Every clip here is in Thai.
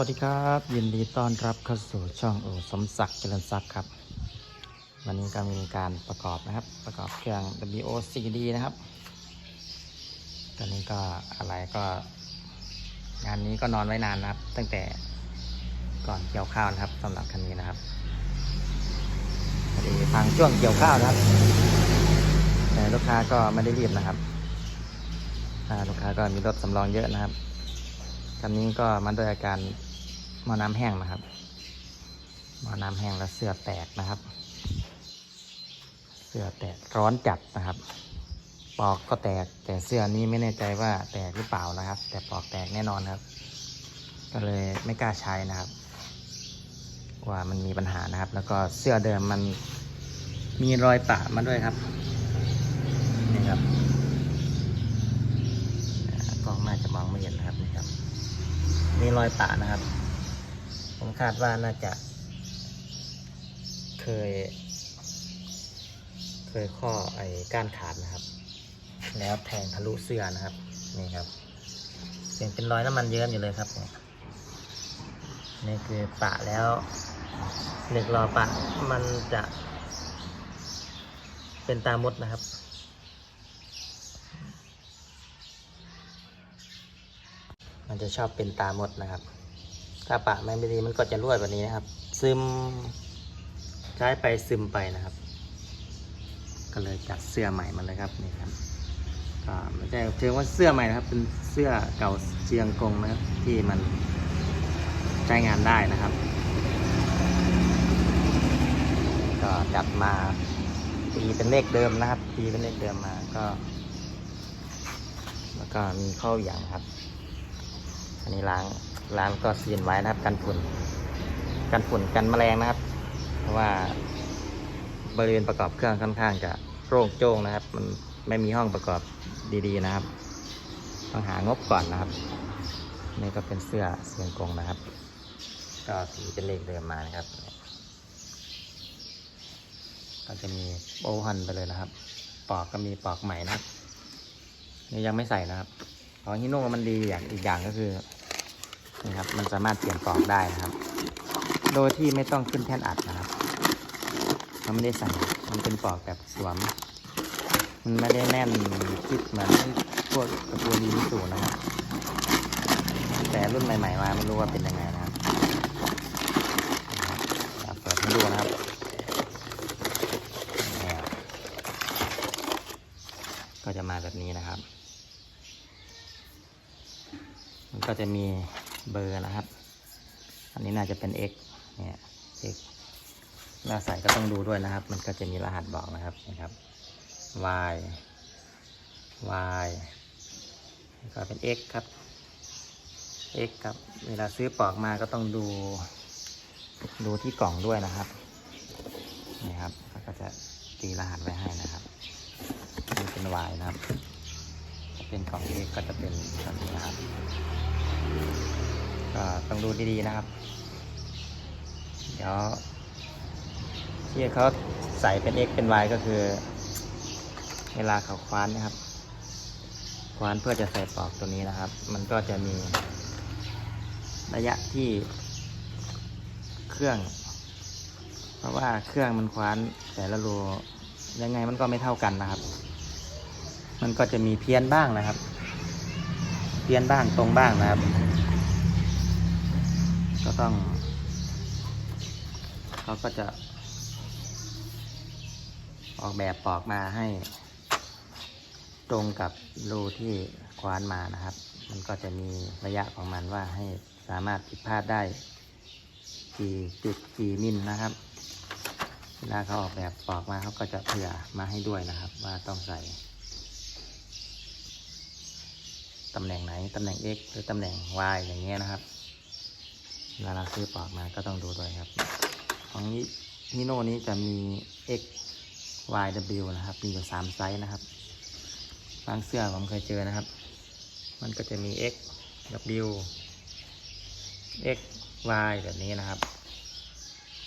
วัสดีครับ ยินดีต้อนรับเข้าสู่ช่องโอสมศักดิ์เจริญศักดิ์ครับ วันนี้ก็มีการประกอบนะครับ ประกอบเครื่อง WOCD นะครับ ตอนนี้ก็อะไรก็ งานนี้ก็นอนไว้นานนะครับ ตั้งแต่ก่อนเกี่ยวข้าวนะครับสำหรับคันนี้นะครับพอดีทางช่วงเกี่ยวข้าวนะครับแต่ลูกค้าก็ไม่ได้รีบนะครับลูกค้าก็มีรถสำรองเยอะนะครับคันนี้ก็มาด้วยอาการ มอน้ำแห้งนะครับหมอน้ำแห้งแล้วเสื้อแตกนะครับ เสื้อแตกร้อนจัดนะครับปอกก็แตกแต่เสื้อนี้ไม่แน่ใจว่าแตกหรือเปล่านะครับ แต่ปอกแตกแน่นอนครับ ก็เลยไม่กล้าใช้นะครับ ว่ามันมีปัญหานะครับ แล้วก็เสื้อเดิมมันมีรอยปะมาด้วยครับนี่ครับกล้องน่าจะมองไม่เห็นนะครับนี่ครับมีรอยปะนะครับ ผมคาดว่าน่าจะ เคย เคยข้อไอ้ก้านขาดนะครับ แล้วแทงทะลุเสื้อนะครับ นี่ครับยังเป็นรอยน้ำมันเยิ้มอยู่เลยครับเนี่ยนี่คือปะแล้วเหล็กรอปะมันจะ เป็นตามดนะครับมันจะชอบเป็นตามดนะครับ ถ้าปะไม่ดีมันก็จะรั่วแบบนี้นะครับ ซึมใช้ไปซึมไปนะครับ ก็เลยจัดเสื้อใหม่มาเลยครับนี่ครับก็ไม่ใช่เชิงว่าเสื้อใหม่นะครับ เป็นเสื้อเก่าเชียงกงนะครับที่มันใช้งานได้นะครับ ก็จัดมาตีเป็นเลขเดิมนะครับตีเป็นเลขเดิมมาก็ แล้วก็มีข้ออย่างครับ อันนี้ล้าง ล้างก็ซีนไว้นะครับ กันฝุ่น กันฝุ่นกันแมลงนะครับ เพราะว่าบริเวณประกอบเครื่องค่อนข้างจะโล่งโจ้งนะครับ มันไม่มีห้องประกอบดีๆนะครับ ต้องหางบก่อนนะครับ นี่ก็เป็นเสื้อเสียงกงนะครับ ก็สีเป็นเลขเดิมมานะครับก็จะมีโบหันไปเลยนะครับ ปอกก็มีปอกใหม่นะครับนี่ยังไม่ใส่นะครับของฮิโน่มันดีอย่างอีกอย่างก็คือ นี่ครับ มันสามารถเปลี่ยนปลอกได้นะครับ โดยที่ไม่ต้องขึ้นแท่นอัดนะครับมันไม่ได้ใส่มันเป็นปลอกแบบสวม มันไม่ได้แน่นคิดเหมือนพวกกระปุกมิสูนะครับ แต่รุ่นใหม่ ๆ มาไม่รู้ว่าเป็นยังไงนะครับเปิดให้ดูนะครับนี่ครับก็จะมาแบบนี้นะครับ มันก็จะมี เบอร์นะครับ อันนี้น่าจะเป็น X เนี่ย X เวลาใส่ก็ต้องดูด้วยนะครับ มันก็จะมีรหัสบอกนะครับนะครับ Y Y ก็เป็น X ครับ X ครับ เวลาซื้อปลอกมาก็ต้องดู ดูที่กล่องด้วยนะครับนี่ครับก็จะตีรหัสไว้ให้นะครับนี่เป็น Y นะครับ เป็นกล่อง X ก็จะเป็นแบบนี้นะครับ ก็ต้องดูดีๆนะครับ เดี๋ยวที่เขาใส่เป็น X เป็น Y ก็คือ เวลาเขาคว้านนะครับ คว้านเพื่อจะใส่ปลอกตัวนี้นะครับ มันก็จะมีระยะที่เครื่อง เพราะว่าเครื่องมันคว้านแต่ละรูยังไงมันก็ไม่เท่ากันนะครับ มันก็จะมีเพี้ยนบ้างนะครับ เพี้ยนบ้างตรงบ้างนะครับ ก็ต้องเขาก็จะ ออกแบบปอกมาให้ ตรงกับรูที่คว้านมานะครับ มันก็จะมีระยะของมันว่าให้สามารถผิดพลาดได้ กี่จุดกี่มิลนะครับเวลาเขาออกแบบปอกมาเขาก็จะเผื่อมาให้ด้วยนะครับ ว่าต้องใส่ตำแหน่งไหน ตำแหน่ง x หรือตำแหน่ง y อย่างเงี้ยนะครับ เวลาซื้อปลอกมาก็ต้องดูด้วยครับ ของนี้ฮิโน่นี้จะมี x y w นะครับ มีอยู่สามไซส์นะครับ บางเสื้อผมเคยเจอนะครับ มันก็จะมี x w x y แบบนี้นะครับ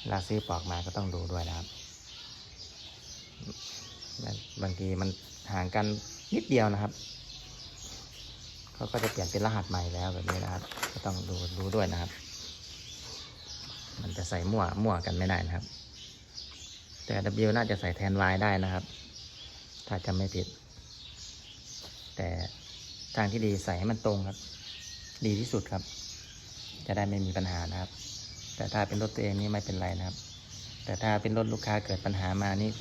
เวลาซื้อปลอกมาก็ต้องดูด้วยนะครับ บางทีมันห่างกันนิดเดียวนะครับ เขาก็จะเปลี่ยนเป็นรหัสใหม่แล้วแบบนี้นะครับ ก็ต้องดูดูด้วยนะครับ มันจะใส่มั่วมั่วกันไม่ได้นะครับ แต่ W น่าจะใส่แทน Y ได้นะครับ ถ้าจำไม่ผิด แต่ทางที่ดีใส่ให้มันตรงครับ ดีที่สุดครับ จะได้ไม่มีปัญหานะครับ แต่ถ้าเป็นรถตัวเองนี่ไม่เป็นไรนะครับ แต่ถ้าเป็นรถลูกค้าเกิดปัญหามานี่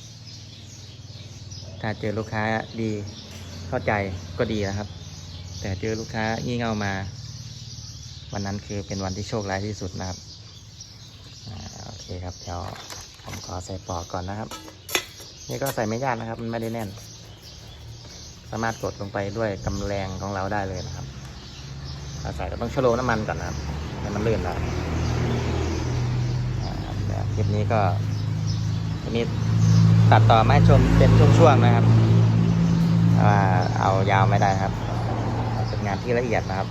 ถ้าเจอลูกค้าดีเข้าใจก็ดีนะครับ แต่เจอลูกค้างี่เง่ามา วันนั้นคือเป็นวันที่โชคร้ายที่สุดนะครับ คครับเดี๋ยวผมขอใส่ปอกก่อนนะครับ นี่ก็ใส่ไม่ยากนะครับ มันไม่ได้แน่น สามารถกดลงไปด้วยกำแรงของเราได้เลยนะครับถ้าใส่ก็ต้องชโลน้ำมันก่อนนะครับให้มันลื่นแล้วอ่าคลิปนี้ก็จะมีตัดต่อมาชมเป็นช่วงๆนะครับว่าเอายาวไม่ได้ครับเป็นงานที่ละเอียดนะครับ